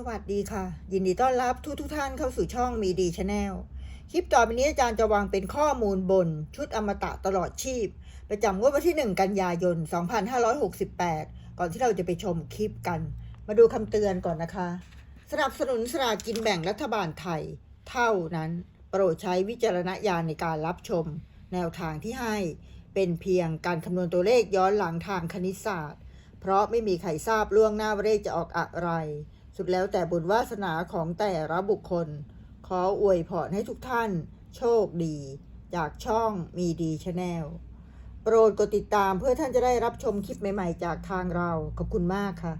สวัสดีค่ะ ยินดีต้อนรับทุกทุกท่านเข้าสู่ช่องมีดีชาแนลคลิปต่อไปนี้อาจารย์จะวางเป็นข้อมูลบน ชุดอมตะตลอดชีพ ประจำงวดวันที่ 1 กันยายน 2568 ก่อนที่เราจะไปชมคลิปกัน มาดูคำเตือนก่อนนะคะ สนับสนุนสลากกินแบ่งรัฐบาลไทย เท่านั้น โปรดใช้วิจารณญาณในการรับชม แนวทางที่ให้เป็นเพียงการคำนวณตัวเลขย้อนหลังทางคณิตศาสตร์ เพราะไม่มีใครทราบล่วงหน้าว่าเลขจะออกอะไร สุดแล้วแต่บุญวาสนาของแต่ละบุคคล ขออวยพรให้ทุกท่าน โชคดี จากช่องมีดีชาแนลโปรดกดติดตามเพื่อท่านจะได้รับชมคลิปใหม่ๆ จากทางเราขอบคุณมากค่ะ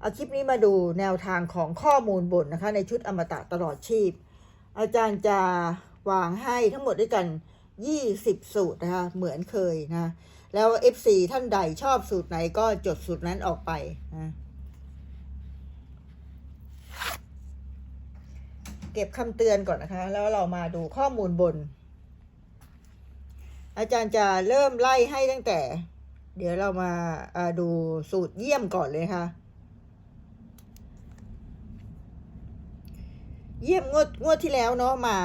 เอาคลิปนี้มาดูแนวทางของข้อมูลบนนะคะ ในชุดอมตะตลอดชีพ อาจารย์จะวางให้ทั้งหมดด้วยกัน 20 สูตรนะคะ เหมือนเคยนะ แล้ว FC ท่านใดชอบสูตรไหนก็จดสูตรนั้นออกไปนะ เก็บคำเตือนก่อนนะคะ แล้วเรามาดูข้อมูลบน อาจารย์จะเริ่มไล่ให้ตั้งแต่ เดี๋ยวเรามาาดูสูตรเยี่ยมก่อนเลยนะคะเยี่ยมงวดงวดที่แล้วเนาะมา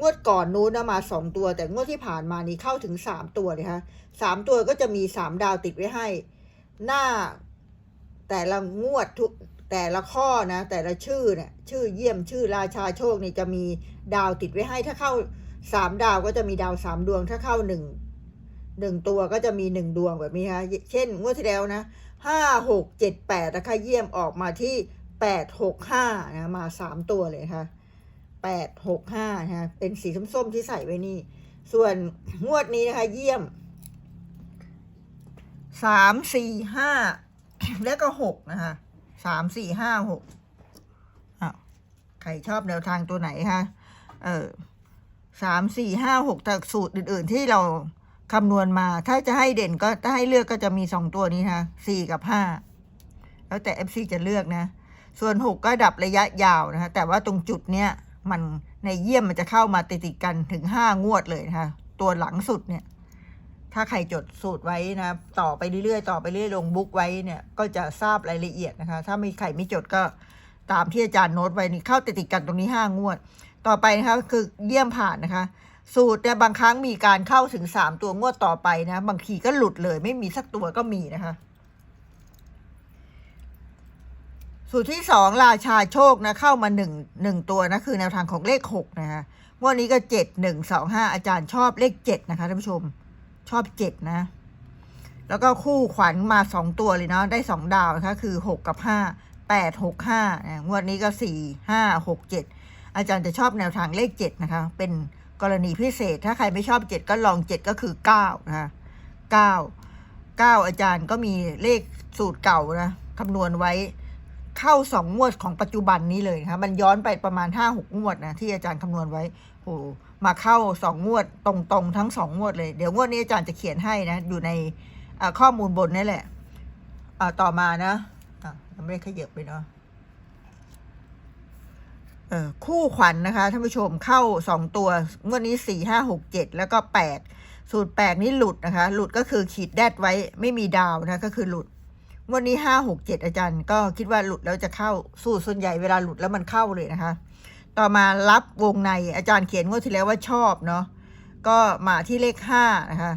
งวดก่อนนู้นนะมาสองตัว แต่งวดที่ผ่านมานี้เข้าถึงสามตัวเลยค่ะสามตัวก็จะมีสามดาวติดไว้ให้ หน้าแต่ละงวดทุก แต่ละข้อนะแต่ละชื่อเนี่ยชื่อเยี่ยมชื่อราชาโชคนี่จะมีดาวติดไว้ให้ถ้าเข้าสามดาวก็จะมีดาวสามดวงถ้าเข้าหนึ่งหนึ่งตัวก็จะมีหนึ่งดวงแบบนี้ค่ะเช่นงวดที่แล้วนะห้าหกเจ็ดแปดนะคะเยี่ยมออกมาที่แปดหกห้านะมาสามตัวเลยค่ะแปดหกห้านะเป็นสีส้มๆที่ใส่ไว้นี่ ส่วนงวดนี้นะคะ เยี่ยมสามสี่ห้าแล้วก็หกนะคะ สามสี่ห้าหกอ้าวใครชอบแนวทางตัวไหนคะเออสามสี่ห้าหกแต่สูตรอื่น ๆ ที่เราคำนวณมา ถ้าจะให้เด่นก็ถ้าให้เลือกก็จะมีสองตัวนี้นะคะสี่กับห้าแล้วแต่ FC จะเลือกนะ ส่วนหกก็ดับระยะยาวนะคะ แต่ว่าตรงจุดเนี้ยมันในเยี่ยมมันจะเข้ามาติดๆกันถึงห้างวดเลยนะคะ ตัวหลังสุดเนี่ย ถ้าใครจดสูตรไว้นะ ต่อไปเรื่อยๆ ต่อไปเรื่อยลงบุ๊กไว้เนี่ย ก็จะทราบรายละเอียดนะคะ ถ้ามีใครไม่จดก็ตามที่อาจารย์โน้ตไว้นี่เข้าติดติดกันตรงนี้ห้างวด ต่อไปนะคะคือเยี่ยมผ่านนะคะ สูตรเนี่ยบางครั้งมีการเข้าถึงสามตัวงวดต่อไปนะ บางทีก็หลุดเลย ไม่มีสักตัวก็มีนะคะ สูตรที่สองราชาโชคนะเข้ามาหนึ่งหนึ่งตัวนะคือแนวทางของเลขหกนะคะงวดนี้ก็เจ็ดหนึ่งสองห้าอาจารย์ชอบเลขเจ็ดนะคะท่านผู้ชม ชอบเจ็ดนะ แล้วก็คู่ขวัญมาสองตัวเลยเนาะได้สองดาวนะคะ คือหกกับห้าแปดหกห้างวดนี้ก็สี่ห้าหกเจ็ดอาจารย์จะชอบแนวทางเลขเจ็ดนะคะ เป็นกรณีพิเศษ ถ้าใครไม่ชอบเจ็ดก็ลองเจ็ดก็คือเก้านะคะเก้าเก้าอาจารย์ก็มีเลขสูตรเก่านะคำนวณไว้เข้าสองงวดของปัจจุบันนี้เลยนะคะมันย้อนไปประมาณห้าหกงวดนะที่อาจารย์คำนวณไว้โอ้ มาเข้าสองงวดตรงๆ ทั้งสองงวดเลย เดี๋ยวงวดนี้อาจารย์จะเขียนให้นะ อยู่ในข้อมูลบนนี่แหละอ่าต่อมานะยังไม่ได้ขยับไปเนาะคู่ขวัญนะคะท่านผู้ชมเข้าสองตัวงวดนี้สี่ห้าหกเจ็ดแล้วก็แปดสูตรแปดนี้หลุดนะคะ หลุดก็คือขีดแดดไว้ไม่มีดาวนะก็คือหลุดงวันนี้ห้าหกเจ็ดอาจารย์ ก็คิดว่าหลุดแล้วจะเข้าสูตรส่วนใหญ่เวลาหลุดแล้วมันเข้าเลยนะคะ ต่อมารับวงในอาจารย์เขียนงวดที่แล้วว่าชอบเนาะก็มาที่เลขห้านะคะ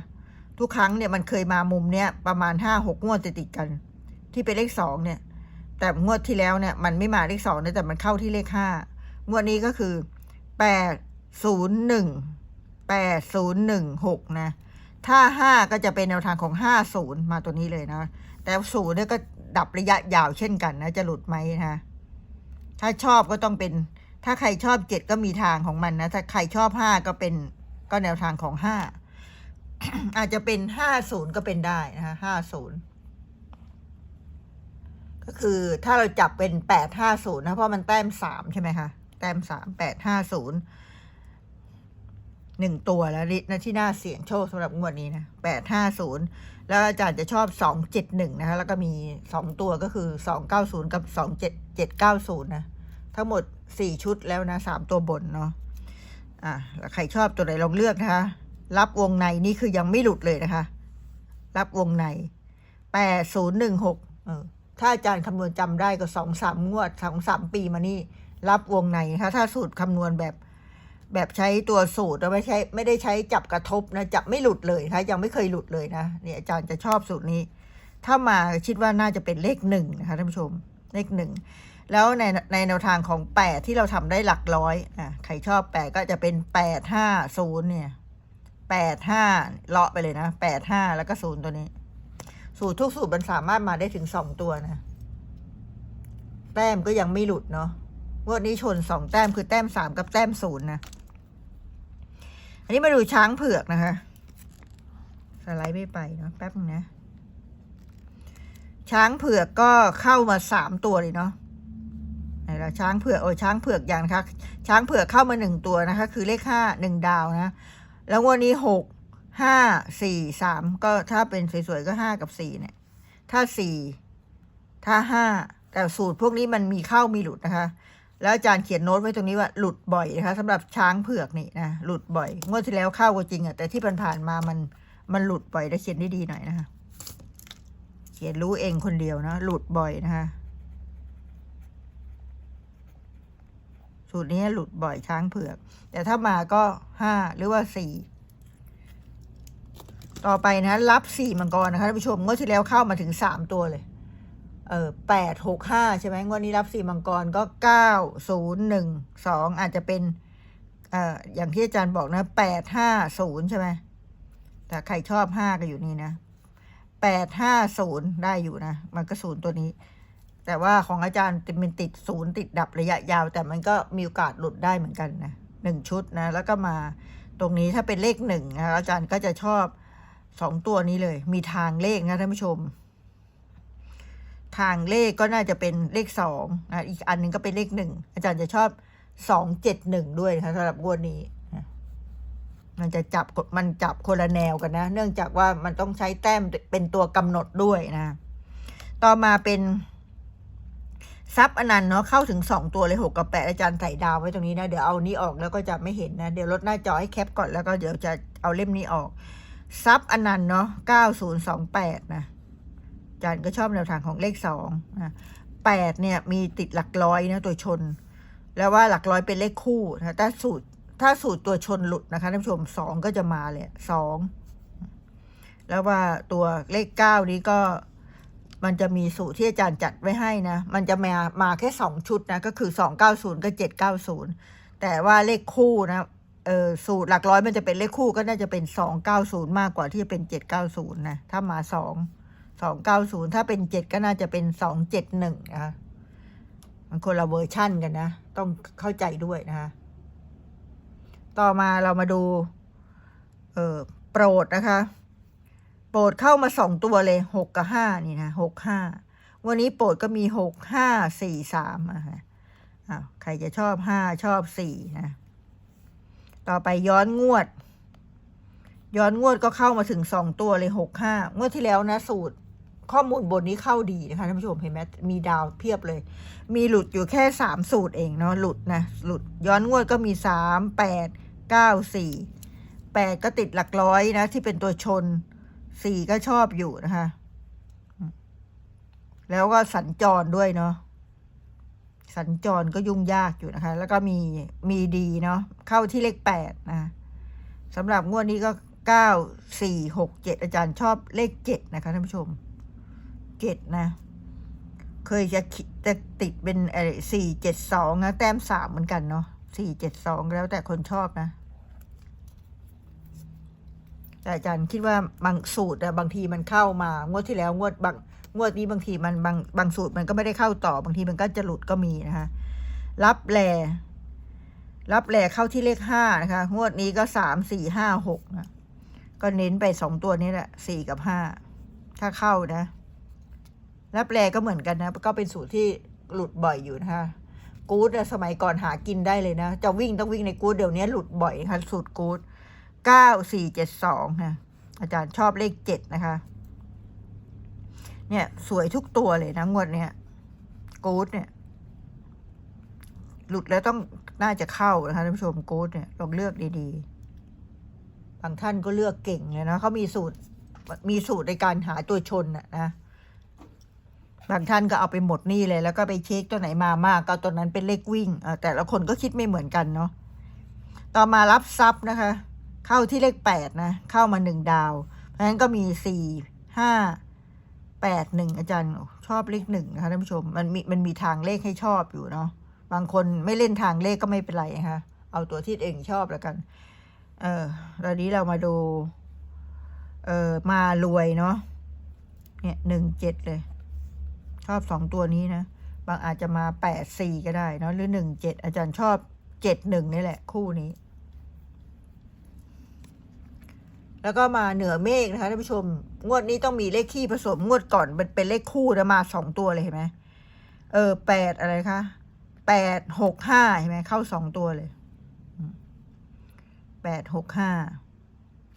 ทุกครั้งเนี่ยมันเคยมามุมเนี้ยประมาณห้าหกงวดติดกัน ที่เป็นเลขสองเนี่ย แต่งวดที่แล้วเนี่ยมันไม่มาเลขสองนะแต่มันเข้าที่เลขห้างวดนี้ก็คือแปดศูนย์หนึ่งแปดศูนย์หนึ่งหกนะถ้าห้าก็จะเป็นแนวทางของห้าศูนย์มาตัวนี้เลยนะ แต่ศูนย์เนี่ยก็ดับระยะยาวเช่นกันนะ จะหลุดไหมนะถ้าชอบก็ต้องเป็น ถ้าใครชอบเจ็ดก็มีทางของมันนะ ถ้าใครชอบห้าก็เป็นก็แนวทางของห้าอาจจะเป็นห้าศูนย์ก็เป็นได้นะคะห้าศูนย์ก็คือถ้าเราจับเป็นแปดห้าศูนย์นะ เพราะมันแต้มสามใช่ไหมคะ แต้มสามแปดห้าศูนย์หนึ่งตัวแล้วนะที่น่าเสี่ยงโชคสำหรับงวดนี้นะแปดห้าศูนย์แล้วอาจารย์จะชอบสองเจ็ดหนึ่งนะคะ แล้วก็มีสองตัวก็คือสองเก้าศูนย์กับสองเจ็ดเจ็ดเก้าศูนย์นะ ทั้งหมด สี่ชุดแล้วนะสามตัวบนเนาะอะแล้วใครชอบตัวไหนลองเลือกนะคะ รับวงในนี่คือยังไม่หลุดเลยนะคะ รับวงในแปดศูนย์หนึ่งหกเออถ้าอาจารย์คำนวณจำได้ก็สองสามงวดสองสามปีมานี่ รับวงในนะคะถ้าสูตรคำนวณแบบแบบใช้ตัวสูตรไม่ใช้ไม่ได้ใช้จับกระทบนะจับไม่หลุดเลยนะยังไม่เคยหลุดเลยนะเนี่ยอาจารย์จะชอบสูตรนี้ ถ้ามาคิดว่าน่าจะเป็นเลขหนึ่งนะคะท่านผู้ชม เลขหนึ่งแล้วในในแนวทางของแปดที่เราทำได้หลักร้อยอะใครชอบแปดก็จะเป็นแปดห้าศูนย์เนี่ยแปดห้าเลาะไปเลยนะแปดห้าแล้วก็ศูนย์ตัวนี้ สูตรทุกสูตรมันสามารถมาได้ถึงสองตัวนะ แต้มก็ยังไม่หลุดเนาะงวดนี้ชนสองแต้มคือแต้มสามกับแต้มศูนย์นะ อันนี้มาดูช้างเผือกนะคะ สไลด์ไม่ไปเนาะแป๊บนึงนะ ช้างเผือกก็เข้ามาสามตัวเลยเนาะไหนละช้างเผือกโอ้ยช้างเผือกอย่างนะคะช้างเผือกเข้ามาหนึ่งตัวนะคะ คือเลขห้าหนึ่งดาวนะ แล้ววันนี้หกห้าสี่สามก็ถ้าเป็นสวยๆก็ห้ากับสี่เนี่ย ถ้าสี่ถ้าห้าแต่สูตรพวกนี้มันมีเข้ามีหลุดนะคะ แล้วอาจารย์เขียนโน้ตไว้ตรงนี้ว่าหลุดบ่อยนะคะสำหรับช้างเผือกนี่นะหลุดบ่อยงวดที่แล้วเข้าก็จริงอะแต่ที่ผ่านๆมามันมันหลุดบ่อยแล้วเขียนได้ดีหน่อยนะคะ ขียนรู้เองคนเดียวนะหลุดบ่อยนะคะสูตรนี้หลุดบ่อยช้างเผือก แต่ถ้ามาก็ห้าหรือว่าสี่ต่อไปนะ รับสี่มังกรนะคะท่านผู้ชมงวดที่แล้วเข้ามาถึงสามตัวเลย เออแปดหกห้าใช่ไหมงวดนี้รับสี่มังกรก็เก้าศูนย์หนึ่งสองอาจจะเป็นเอ่ออย่างที่อาจารย์บอกนะแปดห้าศูนย์ใช่ไหมแต่ใครชอบห้าก็อยู่นี่นะ แปดห้าศูนย์ได้อยู่นะ มันก็ศูนย์ตัวนี้ แต่ว่าของอาจารย์เป็นติดศูนย์ติดดับระยะยาว แต่มันก็มีโอกาสหลุดได้เหมือนกันนะหนึ่งชุดนะ แล้วก็มาตรงนี้ถ้าเป็นเลขหนึ่งนะอาจารย์ก็จะชอบสองตัวนี้เลย มีทางเลขนะท่านผู้ชม ทางเลขก็น่าจะเป็นเลขสองนะอีกอันหนึงก็เป็นเลขหนึ่งอาจารย์จะชอบสองเจ็ดหนึ่งด้วยนะคะสำหรับงวดนี้ มันจะจับมันจับคนละแนวกันนะ เนื่องจากว่ามันต้องใช้แต้มเป็นตัวกำหนดด้วยนะ ต่อมาเป็นซับอนันต์เนาะเข้าถึงสองตัวเลยหกกับแปดอาจารย์ใส่ดาวไว้ตรงนี้นะ เดี๋ยวเอานี้ออกแล้วก็จะไม่เห็นนะ เดี๋ยวลดหน้าจอให้แคปก่อนแล้วก็เดี๋ยวจะเอาเล่มนี้ออก ซับอนันต์เนาะเก้าศูนย์สองแปดนะอาจารย์ก็ชอบแนวทางของเลขสองนะแปดเนี่ยมีติดหลักร้อยนะตัวชน แล้วว่าหลักร้อยเป็นเลขคู่นะถ้าสูตร ถ้าสูตรตัวชนหลุดนะคะท่านผู้ชมสองก็จะมาเลยสองแล้วว่าตัวเลขเก้านี้ก็มันจะมีสูตรที่อาจารย์จัดไว้ให้นะ มันจะมามาแค่สองชุดนะ ก็คือสองเก้าศูนย์กับเจ็ดเก้าศูนย์แต่ว่าเลขคู่นะเออสูตรหลักร้อยมันจะเป็นเลขคู่ก็น่าจะเป็นสองเก้าศูนย์มากกว่าที่จะเป็นเจ็ดเก้าศูนย์นะ ถ้ามาสองสองเก้าศูนย์ถ้าเป็นเจ็ดก็น่าจะเป็นสองเจ็ดหนึ่งนะคะมันคนละเวอร์ชั่นกันนะ ต้องเข้าใจด้วยนะคะ ต่อมาเรามาดูเออโปรดนะคะ โปรดเข้ามาสองตัวเลยหกกับห้านี่นะหกห้าวันนี้โปรดก็มีหกห้าสี่สามอะค่ะอ้าวใครจะชอบห้าชอบสี่นะ ต่อไปย้อนงวด ย้อนงวดก็เข้ามาถึงสองตัวเลยหกห้างวดที่แล้วนะสูตร ข้อมูลบนนี้เข้าดีนะคะท่านผู้ชมเห็นไหมมีดาวเพียบเลย มีหลุดอยู่แค่สามสูตรเองเนาะหลุดนะหลุดย้อนงวดก็มีสามแปดเก้าสี่แปดก็ติดหลักร้อยนะที่เป็นตัวชนสี่ก็ชอบอยู่นะคะ แล้วก็สัญจรด้วยเนาะสัญจรก็ยุ่งยากอยู่นะคะ แล้วก็มีมีดีเนาะเข้าที่เลขแปดนะสำหรับงวดนี้ก็เก้าสี่หกเจ็ดอาจารย์ชอบเลขเจ็ดนะคะท่านผู้ชม เจ็ดนะ เคยจะจะติดเป็นเอสี่เจ็ดสองนะแต้มสามเหมือนกันเนาะสี่เจ็ดสองแล้วแต่คนชอบนะ แต่อาจารย์คิดว่าบางสูตรอะบางทีมันเข้ามางวดที่แล้วงวดบางงวดนี้บางทีมันบางบางสูตรมันก็ไม่ได้เข้าต่อบางทีมันก็จะหลุดก็มีนะคะรับแลรับแลเข้าที่เลขห้านะคะ งวดนี้ก็สามสี่ห้าหกนะก็เน้นไปสองตัวนี้แหละสี่กับห้าถ้าเข้านะ รับแปลก็เหมือนกันนะ ก็เป็นสูตรที่หลุดบ่อยอยู่นะคะกู๊ดสมัยก่อนหากินได้เลยนะ จะวิ่งต้องวิ่งในกู๊ดเดี๋ยวนี้หลุดบ่อยค่ะสูตรกู๊ดเก้าสี่เจ็ดสองนะอาจารย์ชอบเลขเจ็ดนะคะ เนี่ยสวยทุกตัวเลยนะงวดเนี่ยกู๊ดเนี่ย หลุดแล้วต้องน่าจะเข้านะคะท่านผู้ชมกู๊ดเนี่ยลองเลือกดีๆบางท่านก็เลือกเก่งเลยนะเขามีสูตรมีสูตรในการหาตัวชนน่ะนะ บางท่านก็เอาไปหมดหนี่เลย แล้วก็ไปเช็คตัวไหนมามากก็ตัวนั้นเป็นเลขวิ่งแต่ละคนก็คิดไม่เหมือนกันเนาะต่อมารับทรัพย์นะคะ เข้าที่เลขแปดนะ เข้ามาหนึ่งดาว เพราะฉะนั้นก็มีสี่ห้าแปดหนึ่งอาจารย์ชอบเลขหนึ่งนะคะท่านผู้ชมมันมีมันมีทางเลขให้ชอบอยู่เนาะบางคนไม่เล่นทางเลขก็ไม่เป็นไรนะคะเอาตัวที่เองชอบแล้วกัน เออตอนนี้เรามาดู เออมารวยเนาะเนี่ยหนึ่งเจ็ดเลย ชอบสองตัวนี้นะ บางอาจจะมาแปดสี่ก็ได้เนาะหรือหนึ่งเจ็ดอาจารย์ชอบเจ็ดหนึ่งนี่แหละ คู่นี้ แล้วก็มาเหนือเมฆนะคะท่านผู้ชม งวดนี้ต้องมีเลขขี้ผสมงวดก่อนเป็นเป็นเลขคู่แล้วมาสองตัวเลยเห็นไหมเออแปดอะไรคะแปดหกห้าเห็นไหมเข้าสองตัวเลยแปดหกห้า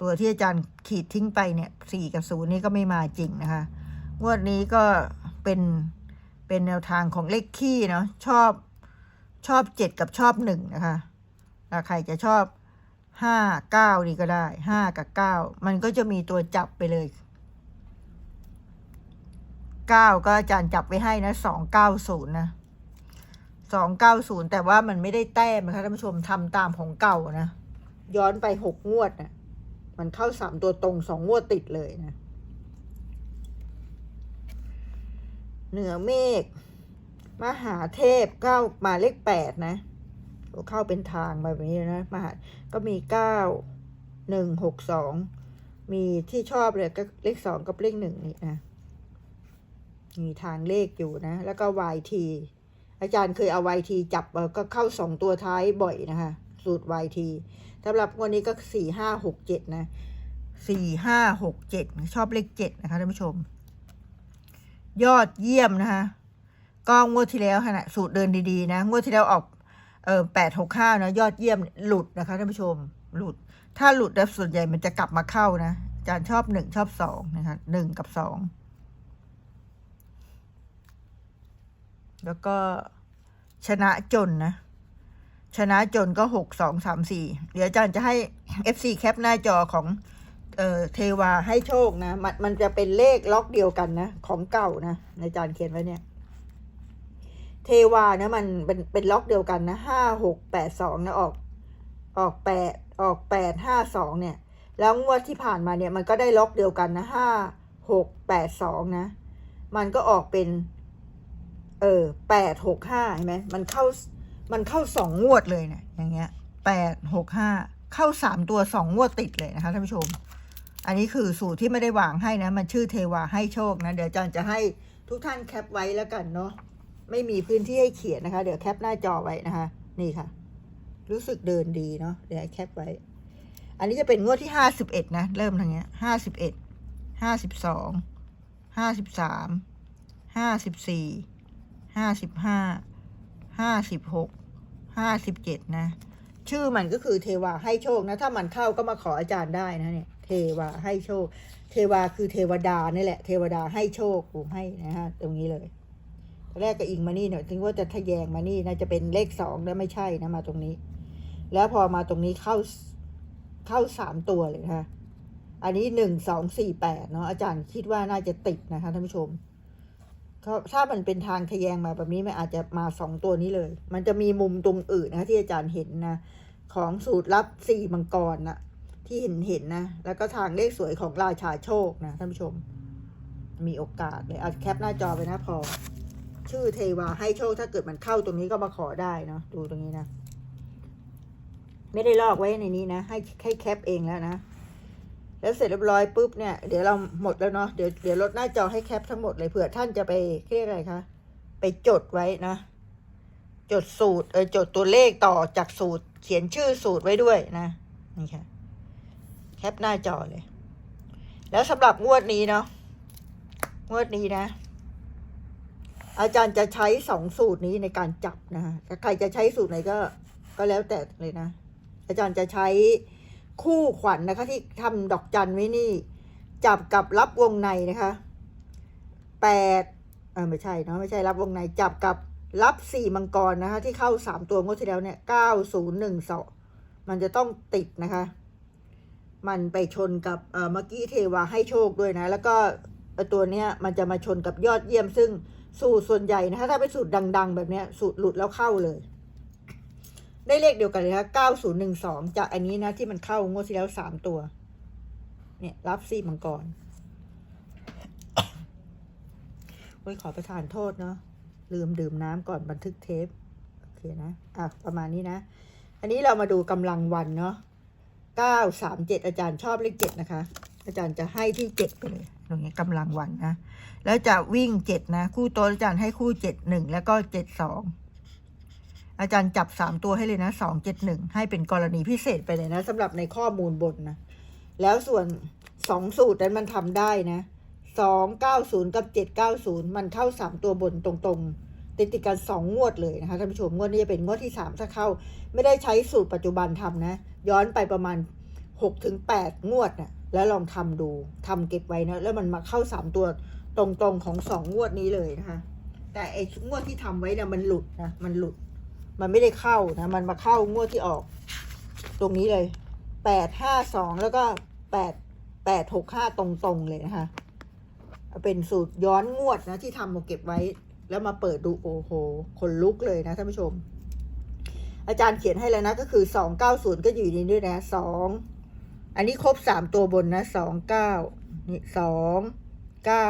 ตัวที่อาจารย์ขีดทิ้งไปเนี่ยสี่กับศูนย์นี่ก็ไม่มาจริงนะคะ งวดนี้ก็ เป็นเป็นแนวทางของเลขขี้เนาะชอบชอบเจ็ดกับชอบหนึ่งนะคะถ้าใครจะชอบห้าเก้านี่ก็ได้ห้ากับเก้ามันก็จะมีตัวจับไปเลยเก้าก็อาจารย์จับไว้ให้นะสองเก้าศูนย์นะสองเก้าศูนย์แต่ว่ามันไม่ได้แต้มนะคะท่านผู้ชมทำตามของเก่านะ ย้อนไปหกงวดนะมันเข้าสามตัวตรงสองงวดติดเลยนะ เหนือเมฆมหาเทพเก้ามาเลขแปดนะเข้าเป็นทางมาแบบนี้นะมหาก็มีเก้าหนึ่งหกสองมีที่ชอบเลยก็เลขสองกับเลขหนึ่งนี่นะมีทางเลขอยู่นะ แล้วก็ YT อาจารย์เคยเอา YT จับก็เข้าสองตัวท้ายบ่อยนะคะ สูตร YT สำหรับวันนี้ก็สี่ห้าหกเจ็ดนะสี่ห้าหกเจ็ดชอบเลขเจ็ดนะคะท่านผู้ชม ยอดเยี่ยมนะคะก็งวดที่แล้วขณะสูตรเดินดีๆนะงวดที่แล้วออกเออแปดหกห้านะยอดเยี่ยมหลุดนะคะท่านผู้ชมหลุด ถ้าหลุดแล้วส่วนใหญ่มันจะกลับมาเข้านะอาจารย์ชอบหนึ่งชอบสองนะคะหนึ่งกับสองแล้วก็ชนะจนนะ ชนะจนก็หกสองสามสี่เดี๋ยวอาจารย์จะให้ FC แคปหน้าจอของ เเทวาให้โชคนะ มันมันจะเป็นเลขล็อกเดียวกันนะ ของเก่านะอาจารย์เขียนไว้เนี่ย เทวานะมันเป็นเป็นล็อกเดียวกันนะห้าหกแปดสองนะออก ออกแปดออกแปดห้าสองเนี่ย แล้วงวดที่ผ่านมาเนี่ย มันก็ได้ล็อกเดียวกันนะห้าหกแปดสองนะ มันก็ออกเป็น เออแปดหกห้าเห็นไหมมันเข้ามันเข้าสองงวดเลยเนี่ยอย่างเงี้ยแปดหกห้าเข้าสามตัวสองงวดติดเลยนะคะท่านผู้ชม อันนี้คือสูตรที่ไม่ได้วางให้นะ มันชื่อเทวาให้โชคนะ เดี๋ยวอาจารย์จะให้ทุกท่านแคปไว้แล้วกันเนาะ ไม่มีพื้นที่ให้เขียนนะคะ เดี๋ยวแคปหน้าจอไว้นะคะ นี่ค่ะ รู้สึกเดินดีเนาะ เดี๋ยวแคปไว้ อันนี้จะเป็นงวดที่ห้าสิบเอ็ดนะ เริ่มทางเนี้ยห้าสิบเอ็ด ห้าสิบสอง ห้าสิบสาม ห้าสิบสี่ ห้าสิบห้า ห้าสิบหก ห้าสิบเจ็ดนะ ชื่อมันก็คือเทวาให้โชคนะ ถ้ามันเข้าก็มาขออาจารย์ได้นะเนี่ย เทวาให้โชค เทวาคือเทวดานี่แหละ เทวดาให้โชคผมให้นะฮะ ตรงนี้เลยแรกก็อิงมานี่หน่อยถึงว่าจะทะแยงมานี่นะจะเป็นเลขสองแล้วไม่ใช่นะมาตรงนี้ แล้วพอมาตรงนี้เข้าเข้าสามตัวเลยนะคะอันนี้หนึ่งสองสี่แปดเนาะอาจารย์คิดว่าน่าจะติดนะคะท่านผู้ชมถ้ามันเป็นทางทะแยงมาแบบนี้มันอาจจะมาสองตัวนี้เลย มันจะมีมุมตรงอื่นนะที่อาจารย์เห็นนะ ของสูตรลับสี่มังกรนะ ที่เห็นเห็นนะ แล้วก็ทางเลขสวยของราชาโชคนะท่านผู้ชม มีโอกาสเลยเอาแคปหน้าจอไปนะพอ ชื่อเทวาให้โชคถ้าเกิดมันเข้าตรงนี้ก็มาขอได้เนาะดูตรงนี้นะ ไม่ได้ลอกไว้ในนี้นะ ให้ให้แคปเองแล้วนะแล้วเสร็จเรียบร้อยปุ๊บเนี่ยเดี๋ยวเราหมดแล้วเนาะเดี๋ยวเดี๋ยวลดหน้าจอให้แคปทั้งหมดเลยเผื่อท่านจะไปเรียกอะไรคะไปจดไว้นะ จดสูตรเออจดตัวเลขต่อจากสูตร เขียนชื่อสูตรไว้ด้วยนะนี่ค่ะ ปหน้าจอเลย แล้วสำหรับงวดนี้เนาะงวดนี้นะ อาจารย์จะใช้สองสูตรนี้ในการจับนะฮะถ้าใครจะใช้สูตรไหนก็ ก็แล้วแต่เลยนะ อาจารย์จะใช้คู่ขวัญนนะคะ ที่ทำดอกจันไว้นี่ จับกับรับวงในนะคะแปดเออไม่ใช่เนาะไม่ใช่รับวงในจับกับรับสี่มังกรนะคะ ที่เข้าสามตัวงวดที่แล้วเนี่ยเก้าศูนย์หนึ่งสองมันจะต้องติดนะคะ มันไปชนกับเมื่อกี้เทวาให้โชคด้วยนะ แล้วก็ตัวเนี้ยมันจะมาชนกับยอดเยี่ยม ซึ่งสูตรส่วนใหญ่นะคะถ้าเป็นสูตรดัง ๆ แบบเนี้ยสูตรหลุดแล้วเข้าเลย ได้เลขเดียวกันเลยนะคะ9012 จากอันนี้นะที่มันเข้างวดที่แล้วสามตัว เนี่ยรับซี่มังกรโอ้ยขอประทานโทษเนาะลืมดื่มน้ำก่อนบันทึกเทป โอเคนะ อะ ประมาณนี้นะ อันนี้เรามาดูกำลังวันเนาะ เก้าสามเจ็ดอาจารย์ชอบเลขเจ็ดนะคะ อาจารย์จะให้ที่เจ็ดไปเลยตรงนี้กำลังวันนะ แล้วจะวิ่งเจ็ดนะ คู่โตอาจารย์ให้คู่เจ็ดหนึ่งแล้วก็เจ็ดสองอาจารย์จับสามตัวให้เลยนะสองเจ็ดหนึ่งให้เป็นกรณีพิเศษไปเลยนะสำหรับในข้อมูลบนนะ แล้วส่วนสองสูตรนั้นมันทำได้นะสองเก้าศูนย์กับเจ็ดเก้าศูนย์มันเข้าสามตัวบนตรงๆ ติดติดกันสองงวดเลยนะคะท่านผู้ชมงวดนี้จะเป็นงวดที่สามถ้าเข้า ไม่ได้ใช้สูตรปัจจุบันทำนะ ย้อนไปประมาณหกถึงแปดงวดนะแล้วลองทำดูทำเก็บไว้นะแล้วมันมาเข้าสามตัวตรงๆของสองงวดนี้เลยนะคะ แต่ไอ้งวดที่ทำไว้นะมันหลุดนะมันหลุด มันไม่ได้เข้านะมันมาเข้างวดที่ออก ตรงนี้เลยแปดห้าสองแล้วก็แปดแปดหกห้าตรงๆเลยนะคะเป็นสูตรย้อนงวดนะที่ทำมาเก็บไว้ แล้วมาเปิดดูโอ้โหคนลุกเลยนะท่านผู้ชม อาจารย์เขียนให้แล้วนะก็คือสองเก้าศูนย์ก็อยู่นี้ด้วยนะสองอันนี้ครบสามตัวบนนะสองเก้านี่สองเก้า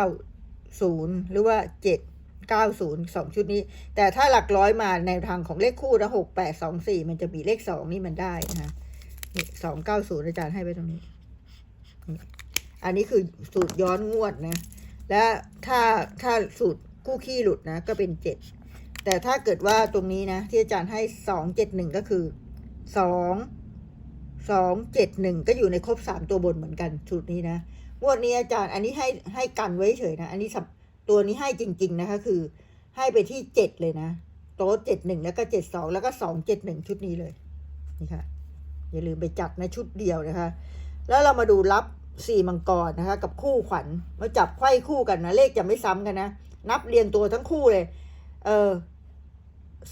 ศูนย์หรือว่าเจ็ดเก้าศูนย์สองชุดนี้ แต่ถ้าหลักร้อยมาในทางของเลขคู่นะหกแปดสองสี่มันจะมีเลขสองนี่มันได้นะคะนี่สองเก้าศูนย์อาจารย์ให้ไว้ตรงนี้ อันนี้คือสูตรย้อนงวดนะ และถ้าถ้าสูตรคู่ขี้หลุดนะ ก็เป็นเจ็ด แต่ถ้าเกิดว่าตรงนี้นะ ที่อาจารย์ให้สองเจ็ดหนึ่งก็คือสองสองเจ็ดหนึ่งก็อยู่ในครบสามตัวบนเหมือนกันสูตรนี้นะงวดนี้อาจารย์อันนี้ให้ให้กันไว้เฉยนะ อันนี้ตัวนี้ให้จริง ๆ นะคะ คือ ให้ไปที่เจ็ดเลยนะโต๊ะเจ็ดหนึ่งแล้วก็เจ็ดสองแล้วก็สองเจ็ดหนึ่งชุดนี้เลยนี่ค่ะอย่าลืมไปจัดนะชุดเดียวนะคะ แล้วเรามาดูรับสี่มังกรนะคะ กับคู่ขวัญมาจับไขว้คู่กันนะเลขจะไม่ซ้ำกันนะนับเรียงตัวทั้งคู่เลย เออ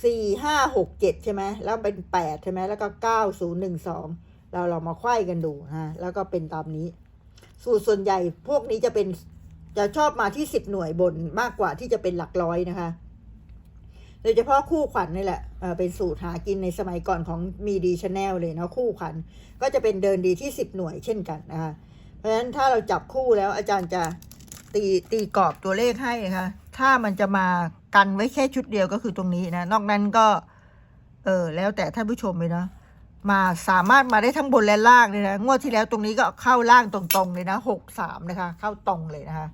สี่ห้าหกเจ็ดใช่ไหมแล้วเป็นแปดใช่ไหมแล้วก็เก้าศูนย์หนึ่งสองเราเรามาไขว้กันดูนะแล้วก็เป็นตามนี้ สูตรส่วนใหญ่พวกนี้จะเป็นจะชอบมาที่สิบหน่วยบนมากกว่าที่จะเป็นหลักร้อยนะคะโดยเฉพาะคู่ขวัญนี่แหละเอ่อเป็นสูตรหากินในสมัยก่อนของมีดีชาแนลเลยเนาะคู่ขวัญก็จะเป็นเดินดีที่สิบหน่วยเช่นกันนะคะเพราะฉะนั้นถ้าเราจับคู่แล้วอาจารย์จะตีตีกรอบตัวเลขให้นะคะ ถ้ามันจะมากันไว้แค่ชุดเดียวก็คือตรงนี้นะ นอกนั้นก็ เออแล้วแต่ท่านผู้ชมเลยนะมาสามารถมาได้ทั้งบนและล่างเลยนะ งวดที่แล้วตรงนี้ก็เข้าล่างตรงๆเลยนะหกสามนะคะ เข้าตรงเลยนะคะ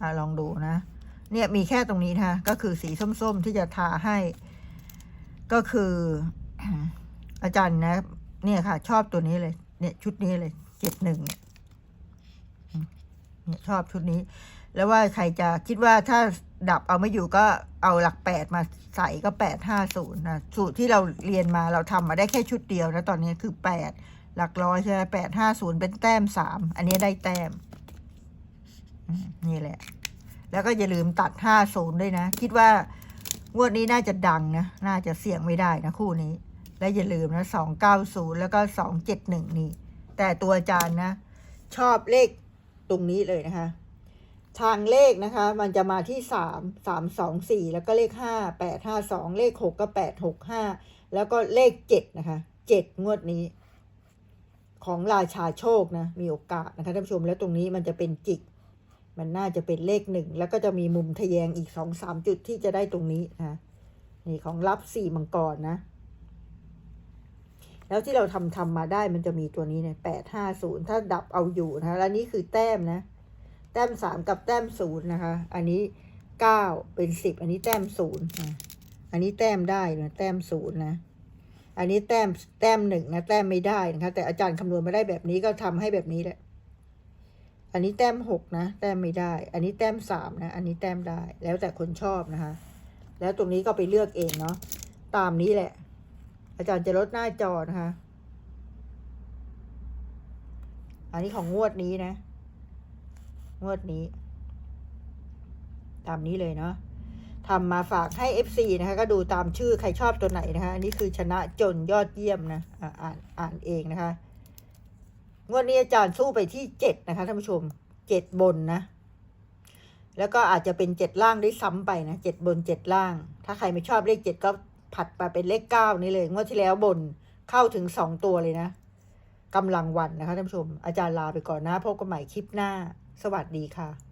อลองดูนะ เนี่ยมีแค่ตรงนี้นะคะก็คือสีส้มๆที่จะทาให้ ก็คืออาจารย์นะ เนี่ยค่ะ ชอบตัวนี้เลย เนี่ยชุดนี้เลยเจ็ดหนึ่งเนี่ยชอบชุดนี้ แล้วว่าใครจะคิดว่าถ้า ดับเอาไม่อยู่ก็เอาหลักแปดมาใส่ก็แปดห้าศูนย์นะสูตรที่เราเรียนมาเราทำมาได้แค่ชุดเดียวนะตอนนี้คือแปดหลักร้อยใช่ไหมแปดห้าศูนย์เป็นแต้มสามอันนี้ได้แต้มอืมนี่แหละ แล้วก็อย่าลืมตัดห้าศูนย์ด้วยนะ คิดว่างวดนี้น่าจะดังนะ น่าจะเสี่ยงไม่ได้นะคู่นี้ และอย่าลืมนะสองเก้าศูนย์แล้วก็สองเจ็ดหนึ่งนี่ แต่ตัวอาจารย์นะ ชอบเลขตรงนี้เลยนะคะ ทางเลขนะคะ มันจะมาที่สามสามสองสี่แล้วก็เลขห้าแปดห้าสองเลขหกก็แปดหกห้าแล้วก็เลขเจ็ดนะคะเจ็ดงวดนี้ ของราชาโชคนะ มีโอกาสนะคะท่านผู้ชมแล้วตรงนี้มันจะเป็นจิก มันน่าจะเป็นเลขหนึ่งแล้วก็จะมีมุมทะแยงอีกสองสามจุดที่จะได้ตรงนี้นะนี่ของรับสี่มังกรนะ แล้วที่เราทำทำมาได้มันจะมีตัวนี้เนี่ยแปดห้าศูนย์ถ้าดับเอาอยู่นะคะแล้วนี่คือแต้มนะ แต้มสามกับแต้มศูนย์นะคะ อันนี้เก้าเป็นสิบอันนี้แต้มศูนย์นะอันนี้แต้มได้นะแต้มศูนย์นะ อันนี้แต้มแต้มหนึ่งนะแต้มไม่ได้นะคะ แต่อาจารย์คำนวณมาได้แบบนี้ก็ทำให้แบบนี้แหละ อันนี้แต้มหกนะ แต้มไม่ได้ อันนี้แต้มสามนะ อันนี้แต้มได้ แล้วแต่คนชอบนะคะ แล้วตรงนี้ก็ไปเลือกเองเนาะ ตามนี้แหละ อาจารย์จะลดหน้าจอนะคะ อันนี้ของงวดนี้นะ งวดนี้ ตามนี้เลยเนาะทำมาฝากให้ FC นะคะ ก็ดูตามชื่อใครชอบตัวไหนนะคะ อันนี้คือชนะจนยอดเยี่ยมนะอ่าอ่านอ่านเองนะคะ งวดนี้อาจารย์สู้ไปที่เจ็ดนะคะท่านผู้ชมเจ็ดบนนะแล้วก็อาจจะเป็นเจ็ดล่างได้ซ้ำไปนะเจ็ดบนเจ็ดล่าง ถ้าใครไม่ชอบเลขเจ็ดก็ผัดไปเป็นเลขเก้านี่เลยงวดที่แล้วบนเข้าถึงสองตัวเลยนะกำลังวันนะคะท่านผู้ชม อาจารย์ลาไปก่อนนะพบกันใหม่คลิปหน้า สวัสดีค่ะ